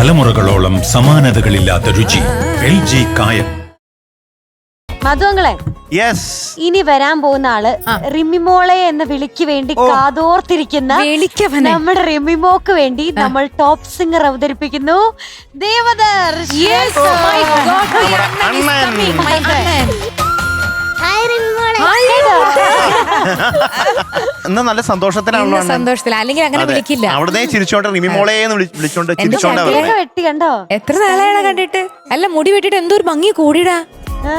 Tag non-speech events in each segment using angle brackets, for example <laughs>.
തലമുറകളോളം സമാനതകളില്ലാത്ത രുചി. L G കായം. മധുവങ്ങളെ യെസ് ഇനി വരാൻ പോകുന്ന ആൾ റിമിമോളെ എന്ന വിളിക്ക് വേണ്ടി കാതോർത്തിരിക്കുന്ന വിളിക്കവനെ. നമ്മുടെ റിമിമോക്ക് വേണ്ടി നമ്മൾ ടോപ്പ് സിംഗർ അവതരിപ്പിക്കുന്നു. Devadarsh Yes, oh. My God, my Annan. is Annan. coming, my അണ്ണൻ. ഇന്ന് നല്ല സന്തോഷത്തിലാണല്ലോ ഇന്ന് അണ്ണൻ. സന്തോഷത്തില. അല്ലെങ്കിൽ അങ്ങനെ അതെ. വിളിക്കില്ല. അവിടുന്ന് ചിരിച്ചോണ്ട് റിമിമോളെ എന്ന് വിളി- വിളിച്ചോണ്ട് ചിരിച്ചോണ്ടാ വരുന്നത് വെട്ടി കണ്ടോ? എത്ര നാളെയാണ് കണ്ടിട്ട്? അല്ല മുടി വെട്ടിട്ട് എന്തോ ഒരു ഭംഗി കൂടിടാ ആ.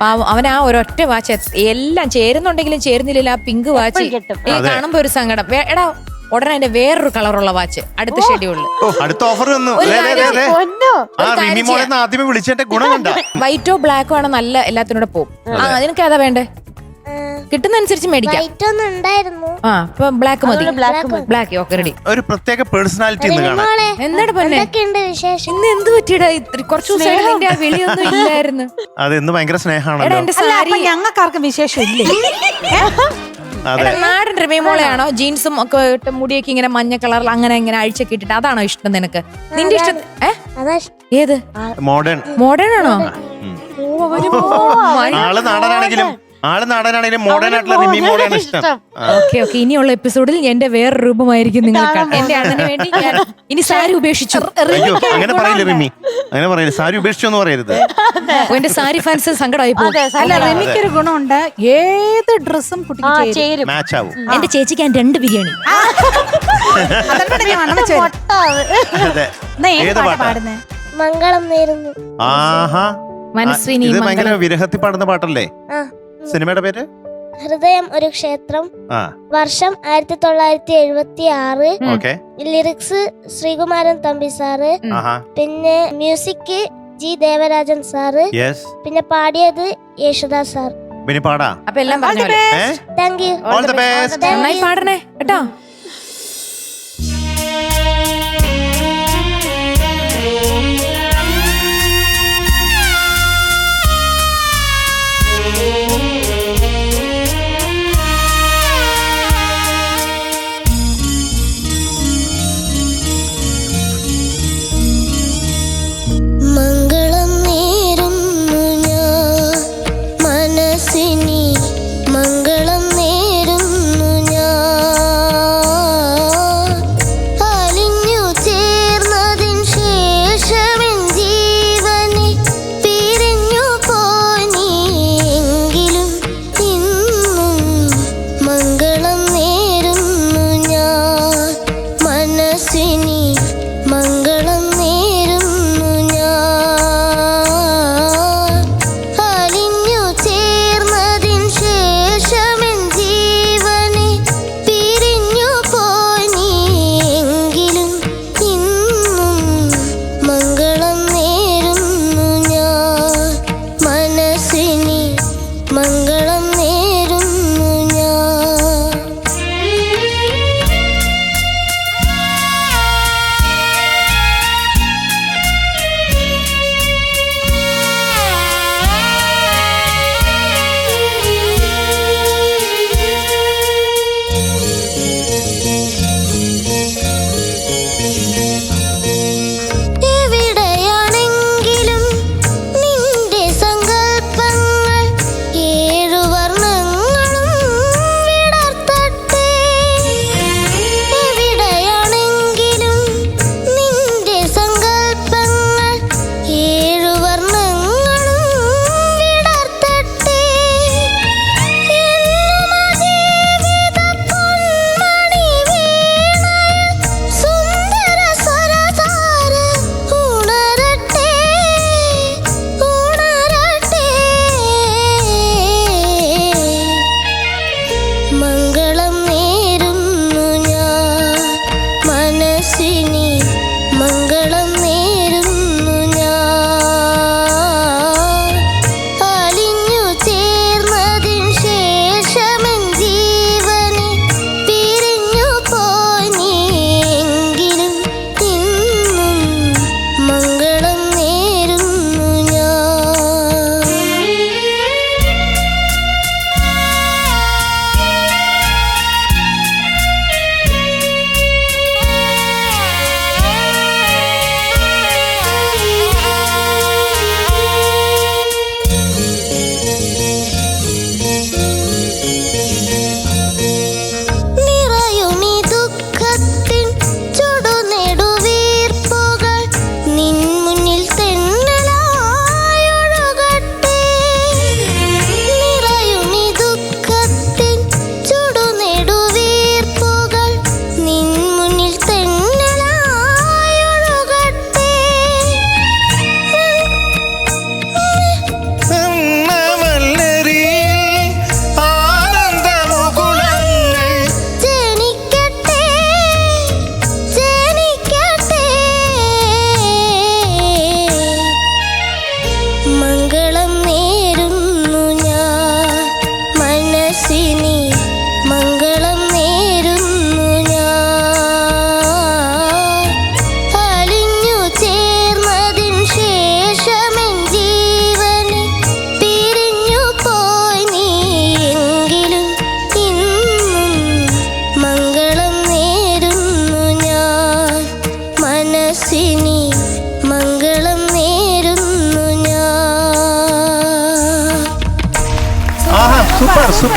പാവം അവൻ ആ ഒരൊറ്റ വാച്ച് എല്ലാം ചേരുന്നുണ്ടെങ്കിലും ചേരുന്നില്ല ആ പിങ്ക് വാച്ച്. എപ്പഴും കെട്ടും. ഈ കാണുമ്പോ ഒരു സങ്കടം. വേ- എടാ ഉടനെ അതിന്റെ വേറൊരു കളറുള്ള വാച്ച് അടുത്ത ഷെഡ്യൂളിൽ ഓ അടുത്ത ഓഫർ വന്നു. ഒരു ദേ, ദേ, ദേ, ദേ. പൊന്നോ. ആ റിമിമോളെ എന്ന് ആദ്യമേ വിളിച്ചതിന്റെ ഗുണം കണ്ട വൈറ്റോ ബ്ലാക്കോ ആണ് നല്ല എല്ലാത്തിനൂടെ പോകും ആ നിനക്ക് ഏതാ വേണ്ടേ? കിട്ടുന്നതനുസരിച്ച് മേടിക്കാം. വൈറ്റ് ഒന്നും ഉണ്ടായിരുന്നു. ആ ഇപ്പൊ ബ്ലാക്ക് മതി. ബ്ലാക്ക് മതി. ബ്ലാക്ക് ഓക്കെ റെഡി ഒരു പ്രത്യേക പേഴ്സണാലിറ്റി ഇന്ന് കാണാൻ. റിമോളെ എന്താണ് പൊന്നെ? എന്തൊക്കെയുണ്ട് വിശേഷം? ഇന്ന് എന്ത് പറ്റിയടാ? ഇത്ര- കുറച്ച് ദിവസമായിട്ട് നിന്റെ ആ വിളിയൊന്നും ഇല്ലായിരുന്നു. അത് ഇന്ന് ഭയങ്കര എടാ സ്നേഹമാണല്ലോ എന്റെ അല്ല സാരി അപ്പൊ ഞങ്ങൾക്കാർക്കും വിശേഷം ഇല്ലേ? <laughs> നാടൻ റിമേമോളെയാണോ ജീൻസും ഒക്കെ ഇട്ട് മുടിയൊക്കെ ഇങ്ങനെ മഞ്ഞ കളറിൽ അങ്ങനെ ഇങ്ങനെ അഴിച്ചൊക്കെ ഇട്ടിട്ട് അതാണോ ഇഷ്ടം നിനക്ക്? നിന്റെ ഇഷ്ടം ഏത്? മോഡേൺ. മോഡേൺ ആണോ? ആൾ നാടനാണെങ്കിലും ആൾ നാടനാണെങ്കിലും മോഡേൺ ആയിട്ടുള്ള റിമി മോഡേൺ ഇഷ്ടം. Okay okay. ഇനിയുള്ള എപ്പിസോഡിൽ എന്റെ വേറെ രൂപമായിരിക്കും നിങ്ങൾ കാണുക. എന്റെ അണ്ണന് വേണ്ടി ഞാൻ ഇനി സാരി ഉപേക്ഷിച്ചു. അയ്യോ അങ്ങനെ പറയില്ല റിമി? അങ്ങനെ പറയില്ല? സാരി ഉപേക്ഷിച്ചു എന്ന് പറയരുത്. എന്റെ സാരി ഫാൻസ് സങ്കടമായി പോകും അല്ല റെമിക്കൊരു ഗുണമുണ്ട്. ഏത് ഡ്രസ്സും ആ കുട്ടിക്ക് മാച്ച് ആവും. എന്റെ ചേച്ചിക്ക് ഞാൻ രണ്ട് ബിരിയാണി. മംഗളം നേരുന്നു. ആഹാ. മനസ്വിനി ഇത് ഭയങ്കര വിരഹത്തിൽ പാടുന്ന പാട്ടല്ലേ? ആ. സിനിമയുടെ പേര്? ഹൃദയം ഒരു ക്ഷേത്രം. ആ. വർഷം ആയിരത്തി തൊള്ളായിരത്തി എഴുപത്തി ആറ് okay. Lyrics Sreekumaran Thampi sir. ആഹാ. പിന്നെ music G Devarajan sir. Yes പിന്നെ പാടിയത് യേശുദാസ് സാർ. പിന്നെ പാടാ. അപ്പൊ എല്ലാം പറഞ്ഞു പോലെ. ഏ? Thank you all the best നന്നായി പാടണേ. കേട്ടോ? sini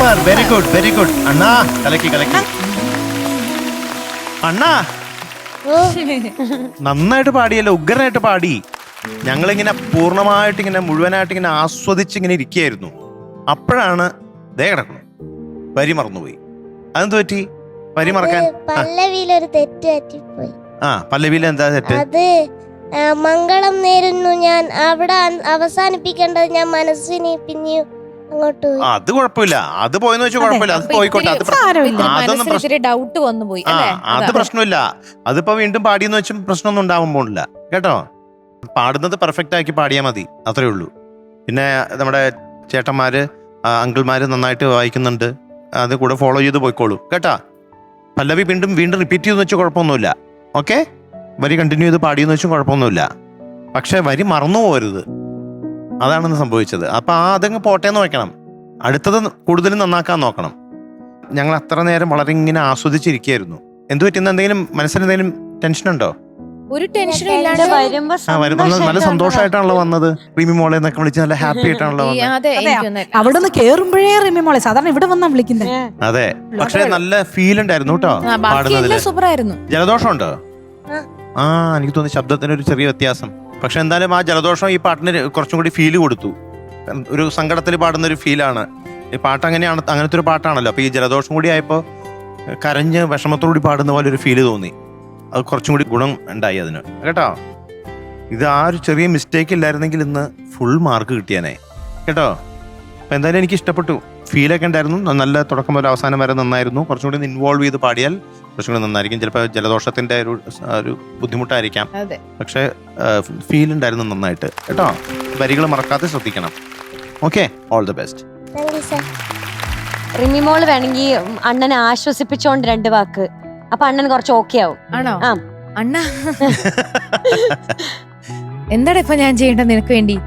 super very good very good അണ്ണാ കലക്കി കലക്കി. അണ്ണാ. നന്നായിട്ട് പാടിയല്ലോ ഉഗ്രനായിട്ട് പാടി. ഞങ്ങളിങ്ങനെ പൂർണമായിട്ട് ഇങ്ങനെ മുഴുവനായിട്ട് ഇങ്ങനെ ആസ്വദിച്ച് ഇങ്ങനെ ഇരിക്കുകയായിരുന്നു. അപ്പോഴാണ് ദേ കിടക്കണം വരി മറന്നുപോയി. അതെന്ത് പറ്റി? വരി മറക്കാൻ പല്ലവിയിലൊരു തെറ്റ് പറ്റിപ്പോയി. ആ പല്ലവിയിൽ എന്താ തെറ്റ്? അത് മംഗളം നേരുന്നു ഞാൻ. അവിടെ അവസാനിപ്പിക്കേണ്ടത് ഞാൻ മനസ്സിനെ പിന്നെയും അങ്ങോട്ട് ആ, അത് കുഴപ്പമില്ല. അത് പോയെന്ന് വെച്ചാൽ കുഴപ്പമില്ല. അത് പോയിക്കോട്ടെ അത് പ്ര- സാരമില്ല അതൊന്നും ഇത്തിരി ഡൗട്ട് വന്നു പോയി ആ അല്ലേ? അത് അതാ. പ്രശ്നമില്ല. അതിപ്പോ വീണ്ടും പാടിയെന്ന് വെച്ചും പ്രശ്നമൊന്നും ഉണ്ടാവാൻ പോണില്ല കേട്ടോ? പാടുന്നത് പെർഫെക്റ്റ് ആക്കി പാടിയാൽ മതി അത്രേ ഉള്ളൂ. പിന്നെ നമ്മുടെ ചേട്ടന്മാര് ആ, അങ്കിൾമാര് നന്നായിട്ട് വായിക്കുന്നുണ്ട്. അത് കൂടെ ഫോളോ ചെയ്ത് പോയിക്കോളൂ. കേട്ടാ? പല്ലവി വീണ്ടും വീണ്ടും റിപ്പീറ്റ് ചെയ്തെന്ന് വെച്ചാൽ കുഴപ്പമൊന്നുമില്ല. ഓക്കെ വരി കണ്ടിന്യൂ ചെയ്ത് പാടിയെന്ന് വെച്ചും കുഴപ്പമൊന്നുമില്ല. പക്ഷെ വരി മറന്നു പോകരുത്. അതാണെന്ന് സംഭവിച്ചത്. അപ്പൊ ആ അതങ്ങ് പോട്ടേന്ന് വെക്കണം. അടുത്തത് കൂടുതൽ നന്നാക്കാൻ നോക്കണം. ഞങ്ങൾ അത്ര നേരം വളരെ ഇങ്ങനെ ആസ്വദിച്ചിരിക്കുകയായിരുന്നു. എന്തു പറ്റുന്ന എന്തെങ്കിലും മനസ്സിന് എന്തെങ്കിലും ടെൻഷൻ ഉണ്ടോ? ഒരു ടെൻഷനും ഇവിടെ ഇല്ലാണ്ട് വരുമ്പോ നല്ല സന്തോഷമായിട്ടാണല്ലോ വന്നത്. റിമി മോളെ എന്നൊക്കെ വിളിച്ച് നല്ല ഹാപ്പി ആയിട്ടാണല്ലോ അവിടെ നിന്ന് കേറുമ്പോഴേ റിമി മോളെ സാധാരണ ഇവിടെ വന്നാ വിളിക്കുന്നത് അതെ. പക്ഷെ നല്ല ഫീൽ ഉണ്ടായിരുന്നു കേട്ടോ ആ, ബാക്കി പാടുന്നതിൽ. ജലദോഷം ഉണ്ടോ ആ. ആ എനിക്ക് തോന്നുന്നു ശബ്ദത്തിന് ഒരു ചെറിയ വ്യത്യാസം. പക്ഷെ എന്തായാലും ആ ജലദോഷം ഈ പാട്ടിന് കുറച്ചും കൂടി ഫീൽ കൊടുത്തു. ഒരു സങ്കടത്തിൽ പാടുന്ന ഒരു ഫീലാണ് ഈ പാട്ട് അങ്ങനെയാണ് അങ്ങനത്തെ ഒരു പാട്ടാണല്ലോ. അപ്പോൾ ഈ ജലദോഷം കൂടി ആയപ്പോൾ കരഞ്ഞ് വിഷമത്തോടുകൂടി പാടുന്ന പോലെ ഒരു ഫീൽ തോന്നി. അത് കുറച്ചും കൂടി ഗുണം ഉണ്ടായി അതിന്. കേട്ടോ? ഇത് ആ ഒരു ചെറിയ മിസ്റ്റേക്ക് ഇല്ലായിരുന്നെങ്കിൽ ഇന്ന് ഫുൾ മാർക്ക് കിട്ടിയാനേ. കേട്ടോ? അപ്പൊ എന്തായാലും എനിക്ക് ഇഷ്ടപ്പെട്ടു. ഫീലൊക്കെ ഉണ്ടായിരുന്നു. നല്ല തുടക്കം മുതൽ അവസാനം വരെ നന്നായിരുന്നു. കുറച്ചും കൂടി ഇൻവോൾവ് ചെയ്ത് പാടിയാൽ കുറച്ചും കൂടി നന്നായിരിക്കും. ചിലപ്പോൾ ജലദോഷത്തിന്റെ ഒരു ഒരു ബുദ്ധിമുട്ടായിരിക്കാം. അതെ. പക്ഷെ ഫീൽ ഉണ്ടായിരുന്നു നന്നായിട്ട്. കേട്ടോ? വരികൾ മറക്കാതെ ശ്രദ്ധിക്കണം. Okay all the best thank you Rimi മോൾ വേണമെങ്കിൽ അണ്ണനെ ആശ്വസിപ്പിച്ചോണ്ട് രണ്ട് വാക്ക്. അപ്പൊ അണ്ണൻ കുറച്ച് ഓക്കെ ആവും. ആണോ? ആ. അണ്ണ. <laughs> എന്താടാ ഇപ്പൊ ഞാൻ ചെയ്യേണ്ടത് നിനക്ക് വേണ്ടി?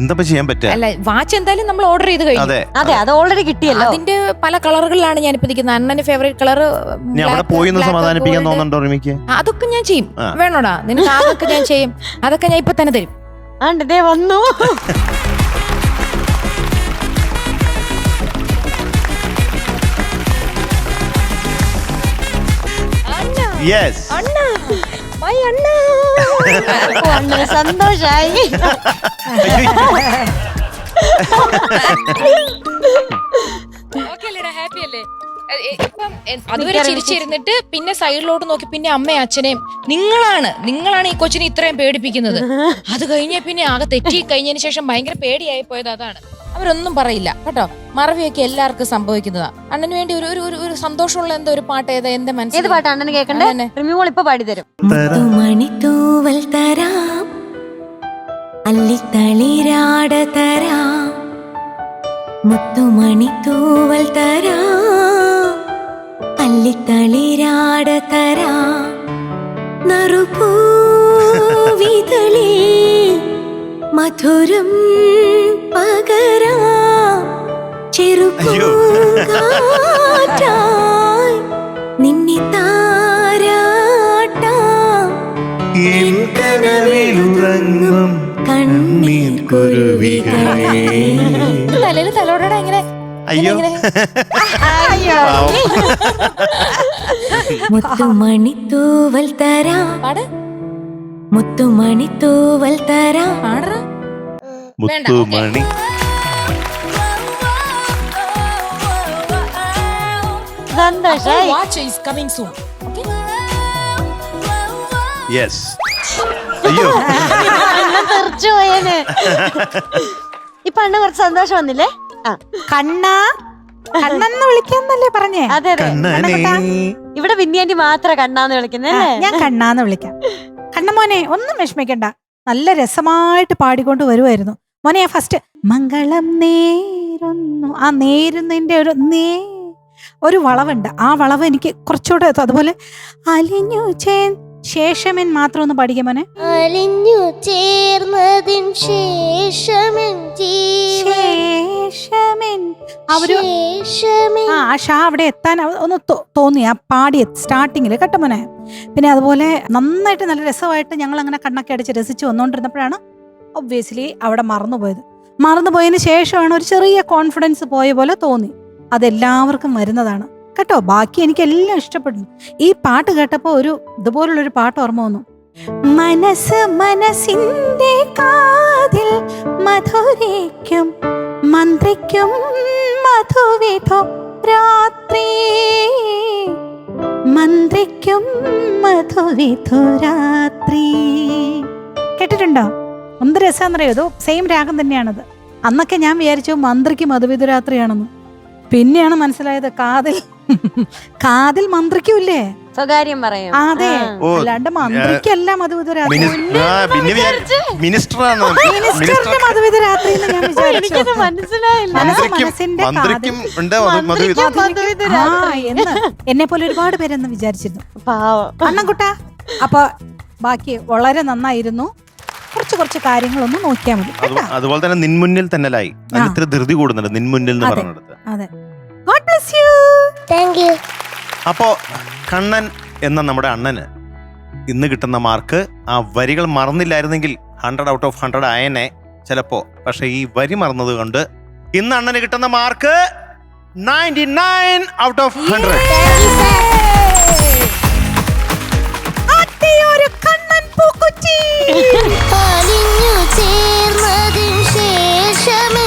എന്താ ചെയ്യാൻ പറ്റുക അല്ല വാച്ച് എന്തായാലും നമ്മൾ ഓർഡർ ചെയ്ത് കഴിഞ്ഞു. അതെ അതെ അത്. ഓൾറെഡി കിട്ടിയല്ലോ. അതിന്റെ പല കളറുകളിലാണ് ഞാൻ ഇപ്പൊ നിൽക്കുന്നത് അണ്ണന്റെ ഫേവറേറ്റ് കളർ ഞാൻ അവിടെ പോയി ഒന്ന് സമാധാനിപ്പിക്കാൻ തോന്നുന്നുണ്ടോ റിമിക്ക്? അതൊക്കെ ഞാൻ ചെയ്യും. വേണോടാ? നിനക്ക് അതൊക്കെ ഞാൻ ചെയ്യും. അതൊക്കെ ഞാൻ ഇപ്പൊ തന്നെ തരും. ആണ്ട് വന്നു. യെസ് സന്തോഷായി. ഹാപ്പി അല്ലേ? അതുവരെ ചിരിച്ചിരുന്നിട്ട് പിന്നെ സൈഡിലോട്ട് നോക്കി പിന്നെ അമ്മയും അച്ഛനെയും. നിങ്ങളാണ് നിങ്ങളാണ് ഈ കൊച്ചിനെ ഇത്രയും പേടിപ്പിക്കുന്നത്. അത് കഴിഞ്ഞ പിന്നെ ആകെ തെറ്റി കഴിഞ്ഞതിന് ശേഷം ഭയങ്കര പേടിയായി പോയത് അതാണ്. അവരൊന്നും പറയില്ല. കേട്ടോ? മറവിയൊക്കെ എല്ലാവർക്കും സംഭവിക്കുന്നതാ. അണ്ണന് വേണ്ടി ഒരു ഒരു- ഒരു സന്തോഷമുള്ള എന്തോ ഒരു പാട്ട് ഏതാ? എന്റെ ഏത് മനസ്സിൽ പാട്ടാ അണ്ണന് കേൾക്കണ്ടേ അതന്നെ. റിമി മോൾ ഇപ്പൊ പാടി തരും മുത്തുമണിത്തൂവൽ തരാം. അല്ലിത്തളിരാട തരാം. മുത്തുമണിത്തൂവൽ തരാം. അല്ലിത്തളിരാട തരാം. നറുപൂവിതളിൽ മധുരം പകരാം. ചെറുപ്പൂങ്കാറ്റായി നിന്നെ താരാട്ടാം. എൻ കനവിലുറങ്ങും കണ്ണീർ കുരുവികളെ തലയിൽ തലോടടാ ഇങ്ങനെ. അയ്യോ. പാവം. <laughs> മുത്തുമണിത്തൂവൽ തരാം. പാട്. മുത്തുമണിത്തൂവൽ തരാം. മുത്തുമണി സന്തോഷായി watch is coming soon yes അയ്യോ. തെറിച്ചു പോയേന്. <laughs> ഇപ്പൊ അണ്ണ കുറച്ച് സന്തോഷം വന്നില്ലേ? ആ. കണ്ണ. കണ്ണെന്ന് വിളിക്കാന്നല്ലേ പറഞ്ഞേ. അതെ അതെ. കണ്ണനെ. ഇവിടെ വിന്നിയാന്റി മാത്രം കണ്ണാന്ന് വിളിക്കുന്നേ ആ, ഞാൻ കണ്ണാന്ന് വിളിക്കാം. കണ്ണമോനെ ഒന്നും വിഷമിക്കണ്ട. നല്ല രസമായിട്ട് പാടിക്കൊണ്ട് വരുമായിരുന്നു മോനെ ഫസ്റ്റ് മംഗളം നേരുന്നു. ആ നേരുന്നതിന്റെ ഒരു നേ ഒരു വളവുണ്ട്. ആ വളവ് എനിക്ക് കുറച്ചുകൂടെ അതുപോലെ അലിഞ്ഞു ചേ ശേഷമെൻ മാത്രം ഒന്ന് പഠിക്കാൻ മോനെ. അലിഞ്ഞു ചേർന്നതിൻ ശേഷമെൻ ശേഷമെൻ. ആ ഷാ അവിടെ എത്താൻ ഒന്ന് തോന്നി. ആ പാടി സ്റ്റാർട്ടിങ്ങിൽ കേട്ടോ മോനെ? പിന്നെ അതുപോലെ നന്നായിട്ട് നല്ല രസമായിട്ട് ഞങ്ങൾ അങ്ങനെ കണ്ണൊക്കെ അടിച്ച് രസിച്ച് വന്നുകൊണ്ടിരുന്നപ്പോഴാണ് ഒബ്വിയസ്ലി അവിടെ മറന്നുപോയത്. മറന്നുപോയതിന് ശേഷമാണ് ഒരു ചെറിയ കോൺഫിഡൻസ് പോയ പോലെ തോന്നി. അതെല്ലാവർക്കും വരുന്നതാണ്. കേട്ടോ ബാക്കി എനിക്ക് എല്ലാം ഇഷ്ടപ്പെടുന്നു. ഈ പാട്ട് കേട്ടപ്പോൾ ഒരു ഇതുപോലുള്ളൊരു പാട്ട് ഓർമ്മ വന്നു. മനസ് മനസ്സിന്റെ കാതിൽ മധുരയ്ക്കും മന്ത്രിക്കും മധുവിധോ രാത്രി. മന്ത്രിക്കും മധുവിധോ രാത്രി. കേട്ടിട്ടുണ്ടോ? സെയിം രാഗം തന്നെയാണത്. അന്നൊക്കെ ഞാൻ വിചാരിച്ചു മന്ത്രിക്ക് മധുവിധുരാത്രിയാണെന്ന് പിന്നെയാണ് മനസ്സിലായത് കാതിൽ. കാതിൽ മന്ത്രിക്കൂല്ലേ സ്വകാര്യം പറയാം. അതെ. അല്ലാണ്ട് മന്ത്രിക്കല്ല മിനിസ്റ്ററിന്റെ എന്ന് ഞാൻ വിചാരിച്ചു. മനസ്സിന്റെ മധുവിധ മധുവിധു എന്ന്. എന്നെ പോലെ ഒരുപാട് പേരെന്ന് വിചാരിച്ചിരുന്നു. അണ്ണൻകുട്ട അപ്പൊ ബാക്കി വളരെ നന്നായിരുന്നു. കുറച്ച് കുറച്ച് കാര്യങ്ങളൊന്നും നോക്കിയാൽ മതി. അത് അതുപോലെ തന്നെ നിൻമുന്നിൽ തന്നെ ലായി ധൃതി കൂടുന്നുണ്ട് നിൻമുന്നിൽ എന്ന്. പറഞ്ഞെടുത്ത്. അതെ. God bless you thank you അപ്പോ കണ്ണൻ എന്ന നമ്മുടെ അണ്ണന് ഇന്ന് കിട്ടുന്ന മാർക്ക് ആ വരികൾ മറന്നില്ലായിരുന്നെങ്കിൽ ഹൺഡ്രഡ് ഔട്ട് ഓഫ് ഹൺഡ്രഡ് ആയനെ ചിലപ്പോ. പക്ഷെ ഈ വരി മറന്നത് കൊണ്ട് ഇന്ന് അണ്ണന് കിട്ടുന്ന mark ninety nine out of hundred ശേഷമേ